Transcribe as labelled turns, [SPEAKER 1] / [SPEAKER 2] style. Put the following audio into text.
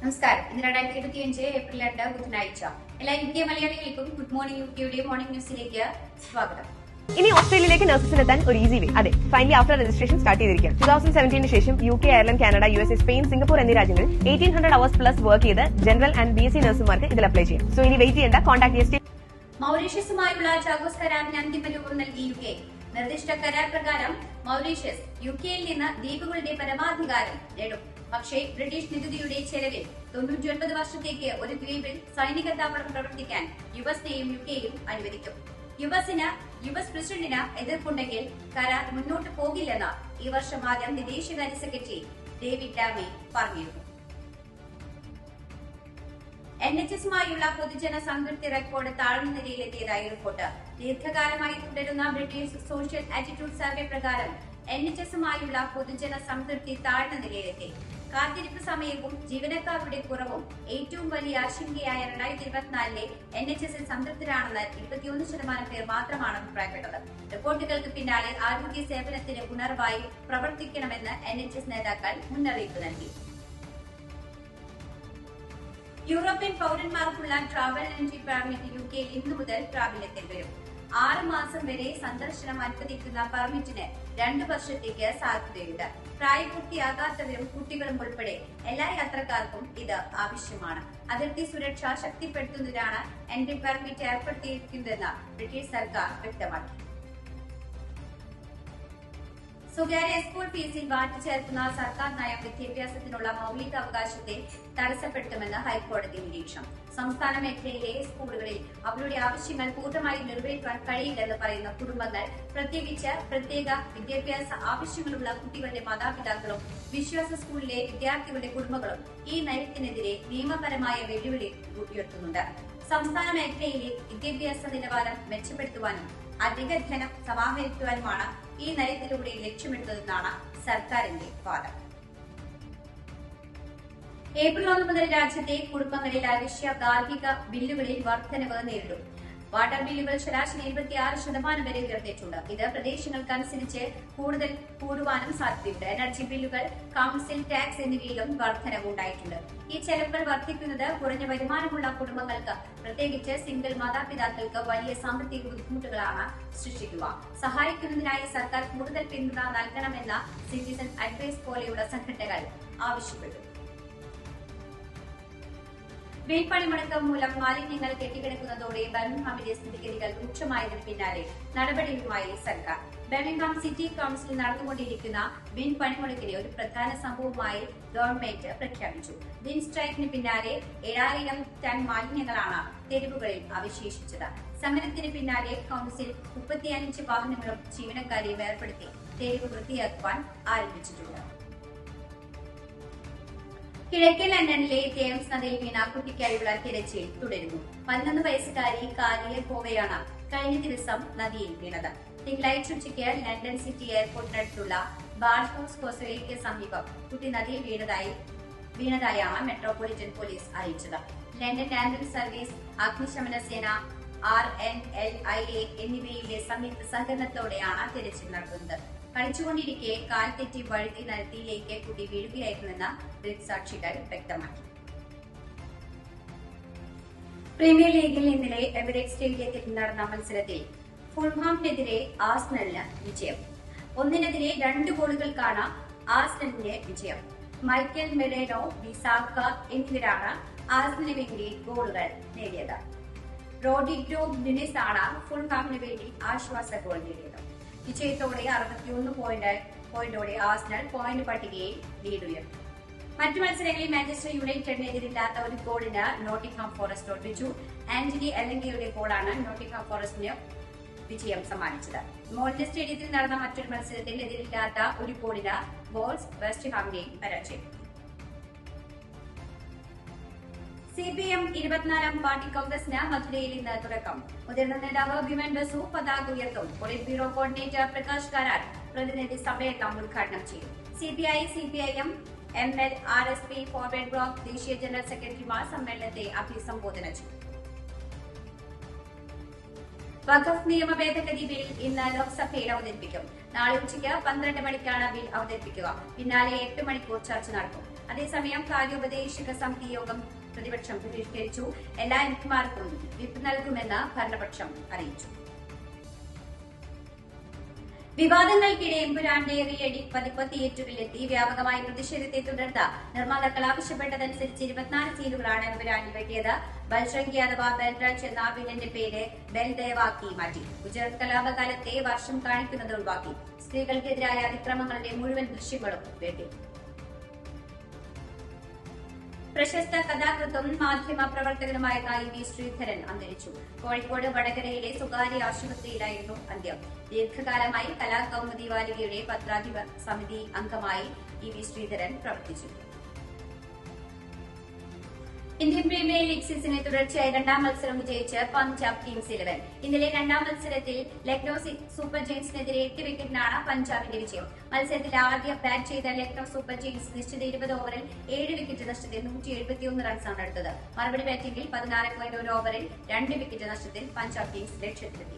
[SPEAKER 1] നമസ്കാരം. ഇന്ന് രണ്ടായിരത്തി ഇരുപത്തി അഞ്ച് ഏപ്രിൽ രണ്ട് ബുധനാഴ്ച. എല്ലാ ഇന്ത്യ മലയാളികൾക്കും ഗുഡ് മോർണിംഗ് യു കെയുടെ മോർണിംഗ് ന്യൂസിലേക്ക് സ്വാഗതം.
[SPEAKER 2] ഇനി ഓസ്ട്രേലിയയിലേക്ക് നഴ്സസിനെത്താൻ ഒരു ഈസി വേ അതെ ഫൈനലി ആഫ്റ്റർ രജിസ്ട്രേഷൻ സ്റ്റാർട്ട് ചെയ്തിരിക്കുക ടു തൗസൻഡ് സെവന്റീന് ശേഷം U K Ireland Canada U S Spain Singapore എന്നീ രാജ്യങ്ങളിൽ eighteen hundred hours plus work ചെയ്ത് general and B S C നഴ്സുമാർക്ക് ഇതിൽ അപ്ലൈ ചെയ്യും. സോ ഇനി വെയിറ്റ് ചെയ്യേണ്ട കോൺടാക്ട് ലിസ്റ്റ്
[SPEAKER 1] മൗറീഷ്യസുമായുള്ള ചാഗോസ് കരാറിന് അന്തിമ രൂപം നൽകി യു കെ നിർദ്ദിഷ്ട കരാർ പ്രകാരം മൗറീഷ്യസ് യു കെയിൽ നിന്ന് ദ്വീപുകളുടെ പരമാധികാരം നേടും. പക്ഷേ ബ്രിട്ടീഷ് നികുതിയുടെ ചെലവിൽ തൊണ്ണൂറ്റിയൊൻപത് വർഷത്തേക്ക് ഒരു ദ്വീപിൽ സൈനിക താവളം പ്രവർത്തിക്കാൻ യു എസിനെയും യു കെയും അനുവദിക്കും. യു എസിന് യു എസ് പ്രസിഡന്റിന് എതിർപ്പുണ്ടെങ്കിൽ കരാർ മുന്നോട്ട് പോകില്ലെന്ന് ഈ വർഷം ആദ്യം വിദേശകാര്യ സെക്രട്ടറി ഡേവിഡ് ഡാമി പറഞ്ഞിരുന്നു. എൻ എച്ച് എസുമായുള്ള പൊതുജന സംതൃപ്തി റെക്കോർഡ് താഴ്ന്ന നിലയിലെത്തിയതായി റിപ്പോർട്ട്. ദീർഘകാലമായി തുടരുന്ന ബ്രിട്ടീഷ് സോഷ്യൽ ആറ്റിറ്റ്യൂഡ് സർവേ പ്രകാരം എൻ എച്ച് എസുമായുള്ള പൊതുജന സംതൃപ്തി താഴ്ന്ന നിലയിലെത്തി. കാത്തിരിപ്പ് സമയവും ജീവനക്കാരുടെ കുറവും ഏറ്റവും വലിയ ആശങ്കയായ രണ്ടായിരത്തി ഇരുപത്തിനാലിലെ എൻ എച്ച് എസിൽ സംതൃപ്തരാണെന്ന് ഇരുപത്തിയൊന്ന് ശതമാനം പേർ മാത്രമാണ് അഭിപ്രായപ്പെട്ടത്. റിപ്പോർട്ടുകൾക്ക് പിന്നാലെ ആരോഗ്യ സേവനത്തിന് ഉണർവായി പ്രവർത്തിക്കണമെന്ന് എൻ എച്ച് എസ് നേതാക്കൾ മുന്നറിയിപ്പ് നൽകി. യൂറോപ്യൻ പൗരന്മാർക്കുള്ള ട്രാവൽ എൻട്രി പെർമിറ്റ് യു കെയിൽ ഇന്നു മുതൽ പ്രാബല്യത്തിൽ വരും. ആറ് മാസം വരെ സന്ദർശനം അനുവദിക്കുന്ന പെർമിറ്റിന് രണ്ടു വർഷത്തേക്ക് സാധ്യതയുണ്ട്. പ്രായപൂർത്തിയാകാത്തവരും കുട്ടികളും ഉൾപ്പെടെ എല്ലാ യാത്രക്കാർക്കും ഇത് ആവശ്യമാണ്. അതിർത്തി സുരക്ഷ ശക്തിപ്പെടുത്തുന്നതിനാണ് എൻട്രി പെർമിറ്റ് ഏർപ്പെടുത്തിയിരിക്കുന്നതെന്ന് ബ്രിട്ടീഷ് സർക്കാർ വ്യക്തമാക്കി. സ്വകാര്യ സ്കൂൾ ഫീസിൽ വാറ്റ് ചേർക്കുന്ന സർക്കാർ നയം വിദ്യാഭ്യാസത്തിനുള്ള മൌലിക അവകാശത്തെ തടസ്സപ്പെടുത്തുമെന്ന് ഹൈക്കോടതി നിരീക്ഷണം. സംസ്ഥാന മേഖലയിലെ സ്കൂളുകളിൽ അവരുടെ ആവശ്യങ്ങൾ പൂർണമായി നിറവേറ്റാൻ കഴിയില്ലെന്ന് പറയുന്ന കുടുംബങ്ങൾ പ്രത്യേകിച്ച് പ്രത്യേക വിദ്യാഭ്യാസ ആവശ്യങ്ങളുള്ള കുട്ടികളുടെ മാതാപിതാക്കളും വിശ്വാസ സ്കൂളിലെ വിദ്യാർത്ഥികളുടെ കുടുംബങ്ങളും ഈ നയത്തിനെതിരെ നിയമപരമായ വെല്ലുവിളി ഉയർത്തുന്നുണ്ട്. സംസ്ഥാന മേഖലയിലെ വിദ്യാഭ്യാസ നിലവാരം മെച്ചപ്പെടുത്തുവാനും അധിക ധനം സമാഹരിക്കുവാനുമാണ് ഈ നയത്തിലൂടെ ലക്ഷ്യമിടുന്നതെന്നാണ് സർക്കാരിന്റെ വാദം. ഏപ്രിൽ ഒന്ന് മുതൽ രാജ്യത്തെ കുടുംബങ്ങളിൽ അവശ്യ ഗാർഹിക ബില്ലുകളിൽ വർധനവ് നേരിടും. വാട്ടർ ബില്ലുകൾ ശരാശരി എഴുപത്തിയാറ് ശതമാനം വരെ ഉയർന്നിട്ടുണ്ട്. ഇത് പ്രദേശങ്ങൾക്കനുസരിച്ച് കൂടുതൽ കൂടുവാനും സാധ്യതയുണ്ട്. എനർജി ബില്ലുകൾ കൗൺസിൽ ടാക്സ് എന്നിവയിലും വർധനവ് ഉണ്ടായിട്ടുണ്ട്. ഈ ചെലവുകൾ വർദ്ധിക്കുന്നത് കുറഞ്ഞ വരുമാനമുള്ള കുടുംബങ്ങൾക്ക് പ്രത്യേകിച്ച് സിംഗിൾ മാതാപിതാക്കൾക്ക് വലിയ സാമ്പത്തിക ബുദ്ധിമുട്ടുകളാണ് സൃഷ്ടിക്കുക. സഹായിക്കുന്നതിനായി സർക്കാർ കൂടുതൽ പിന്തുണ നൽകണമെന്ന സിറ്റിസൺ അഡ്വൈസ് പോലെയുള്ള സംഘടനകൾ ആവശ്യപ്പെട്ടു. വീഴ്പണിമുടക്കം മൂലം മാലിന്യങ്ങൾ കെട്ടിക്കിടക്കുന്നതോടെ ബർമിംഗ്ഹാമിലെ സ്ഥിതിഗതികൾ രൂക്ഷമായതിനു പിന്നാലെ നടപടിയുമായി സർക്കാർ. ബർമിംഗ്ഹാം സിറ്റി കൌൺസിൽ നടന്നുകൊണ്ടിരിക്കുന്ന ബിൻ പണിമുടക്കിനെ ഒരു പ്രധാന സംഭവമായി ഗവൺമെന്റ് പ്രഖ്യാപിച്ചു. ബിൻ സ്ട്രൈക്കിന് പിന്നാലെ ഏഴായിരം ടൺ മാലിന്യങ്ങളാണ് തെരുവുകളിൽ അവശേഷിച്ചത്. സമരത്തിന് പിന്നാലെ കൌൺസിൽ മുപ്പത്തിയഞ്ച് വാഹനങ്ങളും ജീവനക്കാരെയും ഏർപ്പെടുത്തി തെരുവ് വൃത്തിയാക്കുവാൻ ആരംഭിച്ചിട്ടുണ്ട്. കിഴക്കൻ ലണ്ടനിലെ തേംസ് നദിയിൽ വീണ കുട്ടിക്കായുള്ള തിരച്ചിൽ തുടരുന്നു. പതിനൊന്ന് വയസ്സുകാരി കാലിലെ പോവയാണ് കഴിഞ്ഞ ദിവസം നദിയിൽ വീണത്. തിങ്കളാഴ്ച ഉച്ചയ്ക്ക് ലണ്ടൻ സിറ്റി എയർപോർട്ടിനടുത്തുള്ള ബാൾഫോസ് കോസോയ്ക്ക് സമീപം കുട്ടി നദിയിൽ വീണതായി വീണതായാണ് മെട്രോപൊളിറ്റൻ പോലീസ് അറിയിച്ചത്. ലണ്ടൻ ആംബുലൻസ് സർവീസ് അഗ്നിശമന സേന R N L I A എന്നിവയുടെ സംയുക്ത സഹകരണത്തോടെയാണ് തിരച്ചിൽ നടത്തുന്നത് കളിച്ചുകൊണ്ടിരിക്കെ കാൽ തെറ്റി വഴുതി നരത്തിയിലേക്ക് കുട്ടി വീഴുകയായിരുന്നുവെന്ന് ദൃക്സാക്ഷികൾ വ്യക്തമാക്കി. പ്രീമിയർ ലീഗിൽ ഇന്നലെ എമിറേറ്റ് സ്റ്റേഡിയത്തിൽ നടന്ന മത്സരത്തിൽ ഫുൾഹാമിനെതിരെ ആസ്നലിന് വിജയം. ഒന്നിനെതിരെ രണ്ട് ഗോളുകൾക്കാണ് ആസ്നലിന്റെ വിജയം. മൈക്കൽ മെറേനോ വിസാക്ക എന്നിവരാണ് ആസ്നലിന് വേണ്ടി ഗോളുകൾ നേടിയത്. റോഡിഗ്രോ ഡിനിസ് ആണ് ഫുൾഹാമിന് വേണ്ടി ആശ്വാസ ഗോൾ നേടിയത്. വിജയത്തോടെ അറുപത്തിയൊന്ന് പോയിന്റ് പോയിന്റോടെ ആസ്നൽ പോയിന്റ് പട്ടികയിൽ ലീഡ് ഉയർത്തി മറ്റു മത്സരങ്ങളിൽ മാഞ്ചസ്റ്റർ യുണൈറ്റഡിനെതിരില്ലാത്ത ഒരു ഗോളിന് നോട്ടിംഗ്ഹാം ഫോറസ്റ്റ് തോൽപ്പിച്ചു. ആന്റണി എല്ലങ്കയുടെ ഗോളാണ് നോട്ടിംഗ്ഹാം ഫോറസ്റ്റിന് വിജയം സമ്മാനിച്ചത്. മോൾഡ് സ്റ്റേഡിയത്തിൽ നടന്ന മറ്റൊരു മത്സരത്തിൽ എതിരില്ലാത്ത ഒരു ഗോളിന് ബോൾസ് വെസ്റ്റ് ഹാമിനെയും പരാജയപ്പെട്ടു. സി പി എം ഇരുപത്തിനാലാം പാർട്ടി കോൺഗ്രസിന് മധുരയിൽ ഇന്ന് തുടക്കം. മുതിർന്ന നേതാവ് ബിമൻ ബസു പതാക ഉയർത്തും. Polit bureau coordinator Prakash Karat പ്രതിനിധി സമ്മേളനം ഉദ്ഘാടനം ചെയ്യും. C P I C P I M M L R S P forward bloc ദേശീയ ജനറൽ സെക്രട്ടറിമാർ സമ്മേളനത്തെ അഭിസംബോധന ചെയ്യും. വഖഫ് നിയമ ഭേദഗതി ബിൽ ഇന്ന് ലോക്സഭയിൽ അവതരിപ്പിക്കും. നാളെ ഉച്ചയ്ക്ക് പന്ത്രണ്ട് മണിക്കാണ് ബിൽ അവതരിപ്പിക്കുക. പിന്നാലെ എട്ട് മണിക്കൂർ ചർച്ച നടക്കും. അതേസമയം കാര്യോപദേശക സമിതി യോഗം പ്രതിപക്ഷം ബഹിഷ്കരിച്ചു എല്ലാ എംപിമാർക്കും വിപ്പ് നൽകുമെന്ന് ഭരണപക്ഷം അറിയിച്ചു. വിവാദങ്ങൾക്കിടെ എമ്പുരാന്റെ എഡിറ്റ് പതിപ്പ് തിയേറ്ററിലെത്തി വ്യാപകമായ പ്രതിഷേധത്തെ തുടർന്ന് നിർമ്മാതാക്കൾ ആവശ്യപ്പെട്ടതനുസരിച്ച് ഇരുപത്തിനാല് സീനുകളാണ് എമ്പുരാനിൽ വെട്ടിയത് ബൽഷങ്കി അഥവാ ബൽരാജ് എന്ന വില്ലന്റെ പേര് ബൽദേവാക്കി മാറ്റി. ഗുജറാത്ത് കലാപകാലത്തെ വർഷം കാണിക്കുന്നത് ഒഴിവാക്കി. സ്ത്രീകൾക്കെതിരായ അതിക്രമങ്ങളുടെ മുഴുവൻ ദൃശ്യങ്ങളും വെട്ടി. പ്രശസ്ത കഥാകൃത്തും മാധ്യമ പ്രവർത്തകനുമായ കായി വി ശ്രീധരൻ അന്തരിച്ചു. കോഴിക്കോട് വടകരയിലെ സ്വകാര്യ ആശുപത്രിയിലായിരുന്നു അന്ത്യം. ദീർഘകാലമായി കലാകൗമുദി വാലികയുടെ പത്രാധിപ സമിതി അംഗമായി ഇ വി ശ്രീധരൻ പ്രവർത്തിച്ചു. ഇന്ത്യൻ പ്രീമിയർ ലീഗ് സീസണിൽ തുടർച്ചയായി രണ്ടാം മത്സരം വിജയിച്ച് പഞ്ചാബ് കിങ്സ് ഇലവൻ. ഇന്നലെ രണ്ടാം മത്സരത്തിൽ ലക്നൌ സൂപ്പർ ജെയിൻസിനെതിരെ എട്ട് വിക്കറ്റിനാണ് പഞ്ചാബിന്റെ വിജയം. മത്സരത്തിൽ ആദ്യം ബാറ്റ് ചെയ്ത ലക്നൌ സൂപ്പർ ജെയിൻസ് നിശ്ചിത ഇരുപത് ഓവറിൽ ഏഴ് വിക്കറ്റ് നഷ്ടത്തിൽ നൂറ്റി എഴുപത്തിയൊന്ന് റൺസാണ് എടുത്തത്. മറുപടി ബാറ്റിംഗിൽ പതിനാറ് പോയിന്റ് ഒരു ഓവറിൽ രണ്ട് വിക്കറ്റ് നഷ്ടത്തിൽ പഞ്ചാബ് കിങ്സ് ലക്ഷ്യത്തിലെത്തി.